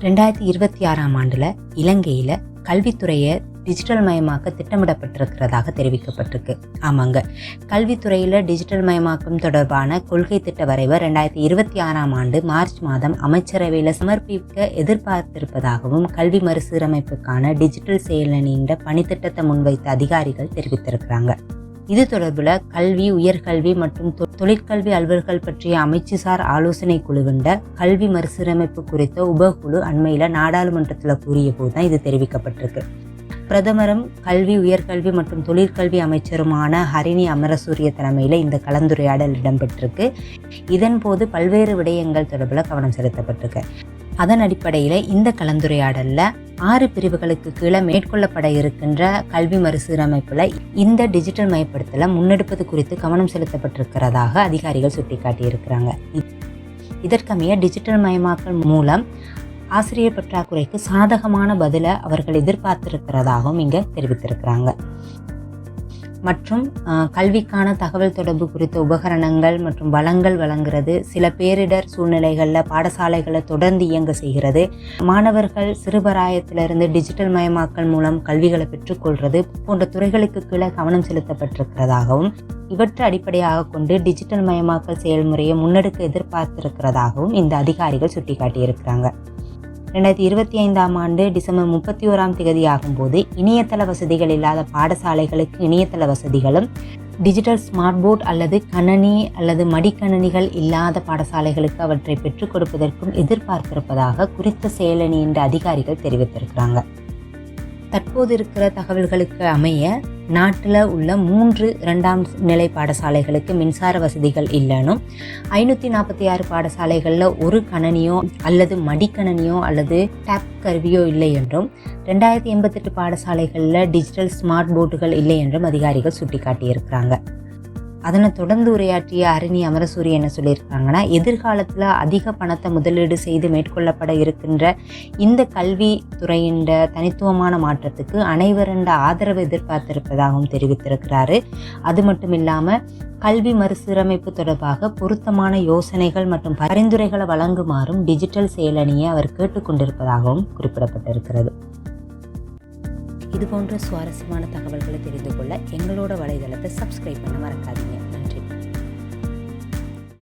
ரெண்டாயிரத்தி இருபத்தி ஆறாம் ஆண்டில் இலங்கையில் கல்வித்துறையை டிஜிட்டல் மயமாக்க திட்டமிடப்பட்டிருக்கிறதாக தெரிவிக்கப்பட்டிருக்கு. ஆமாங்க. கல்வித்துறையில் டிஜிட்டல் மயமாக்கம் தொடர்பான கொள்கை திட்ட வரைவை ரெண்டாயிரத்தி இருபத்தி ஆறாம் ஆண்டு மார்ச் மாதம் அமைச்சரவையில் சமர்ப்பிக்க எதிர்பார்த்திருப்பதாகவும் கல்வி மறுசீரமைப்புக்கான டிஜிட்டல் செயலணியின் பணித்திட்டத்தை முன்வைத்த அதிகாரிகள் தெரிவித்திருக்கிறாங்க. இது தொடர்பில் கல்வி உயர்கல்வி மற்றும் தொ- தொழிற்கல்வி அலுவல்கள் பற்றிய அமைச்சுசார் ஆலோசனை குழுவிண்ட கல்வி மறுசீரமைப்பு குறித்த உபகுழு அண்மையில் நாடாளுமன்றத்தில் கூறிய போது தான் இது தெரிவிக்கப்பட்டிருக்கு. பிரதமரும் கல்வி உயர்கல்வி மற்றும் தொழிற்கல்வி அமைச்சருமான ஹரிணி அமரசூரிய தலைமையில் இந்த கலந்துரையாடல் இடம்பெற்றிருக்கு. இதன் போது பல்வேறு விடயங்கள் தொடர்பில் கவனம் செலுத்தப்பட்டிருக்கு. அதன் அடிப்படையில் இந்த கலந்துரையாடலில் ஆறு பிரிவுகளுக்கு கீழே மேற்கொள்ளப்பட இருக்கின்ற கல்வி மறுசீரமைப்பில் இந்த டிஜிட்டல் மயப்படுத்தலை முன்னெடுப்பது குறித்து கவனம் செலுத்தப்பட்டிருக்கிறதாக அதிகாரிகள் சுட்டிக்காட்டியிருக்கிறாங்க. இதற்கமைய டிஜிட்டல் மயமாக்கல் மூலம் ஆசிரியர் பற்றாக்குறைக்கு சாதகமான பதிலை அவர்கள் எதிர்பார்த்திருக்கிறதாகவும் இங்கே தெரிவித்திருக்கிறாங்க. மற்றும் கல்விக்கான தகவல் தொடர்பு குறித்த உபகரணங்கள் மற்றும் வளங்கள் வழங்குறது சில பேரிடர் சூழ்நிலைகளில் பாடசாலைகளை தொடர்ந்து இயங்க செய்கிறது. மாணவர்கள் சிறுபராயத்திலிருந்து டிஜிட்டல் மயமாக்கல் மூலம் கல்விகளை பெற்றுக்கொள்வது போன்ற துறைகளுக்கு கீழே கவனம் செலுத்தப்பட்டிருக்கிறதாகவும் இவற்றை அடிப்படையாக கொண்டு டிஜிட்டல் மயமாக்கல் செயல்முறையை முன்னெடுக்க எதிர்பார்த்திருக்கிறதாகவும் இந்த அதிகாரிகள் சுட்டிக்காட்டியிருக்கிறாங்க. ரெண்டாயிரத்தி இருபத்தி ஐந்தாம் ஆண்டு டிசம்பர் முப்பத்தி ஓராம் தேதி ஆகும்போது இணையதள வசதிகள் இல்லாத பாடசாலைகளுக்கு இணையதள வசதிகளும் டிஜிட்டல் ஸ்மார்ட் போர்ட் அல்லது கணனி அல்லது மடிக்கணனிகள் இல்லாத பாடசாலைகளுக்கு அவற்றை பெற்றுக் கொடுப்பதற்கும் எதிர்பார்த்திருப்பதாக குறித்த செயலணி என்ற அதிகாரிகள் தெரிவித்திருக்கிறாங்க. தற்போது இருக்கிற தகவல்களுக்கு அமைய நாட்டில் உள்ள மூன்று இரண்டாம் நிலை பாடசாலைகளுக்கு மின்சார வசதிகள் இல்லைனும் ஐநூற்றி நாற்பத்தி ஆறு பாடசாலைகளில் ஒரு கணனியோ அல்லது மடிக்கணனியோ அல்லது டேப் கருவியோ இல்லை என்றும் ரெண்டாயிரத்தி எண்பத்தெட்டு பாடசாலைகளில் டிஜிட்டல் ஸ்மார்ட் போர்டுகள் இல்லை என்றும் அதிகாரிகள் சுட்டிக்காட்டியிருக்கிறாங்க. அதனை தொடர்ந்து உரையாற்றிய அரணி அமரசூரி என்ன சொல்லியிருக்காங்கன்னா எதிர்காலத்தில் அதிக பணத்தை முதலீடு செய்து மேற்கொள்ளப்பட இருக்கின்ற இந்த கல்வி துறையின் தனித்துவமான மாற்றத்துக்கு அனைவரண்ட ஆதரவு எதிர்பார்த்திருப்பதாகவும் தெரிவித்திருக்கிறாரு. அது மட்டும் இல்லாமல் கல்வி மறுசீரமைப்பு தொடர்பாக பொருத்தமான யோசனைகள் மற்றும் பரிந்துரைகளை வழங்குமாறும் டிஜிட்டல் செயலணியை அவர் கேட்டுக்கொண்டிருப்பதாகவும் குறிப்பிடப்பட்டிருக்கிறது. இது போன்ற சுவாரஸ்யமான தகவல்களை தெரிந்து கொள்ள எங்களோட வலைதளத்தை சப்ஸ்கிரைப் பண்ண மறக்காதீங்க.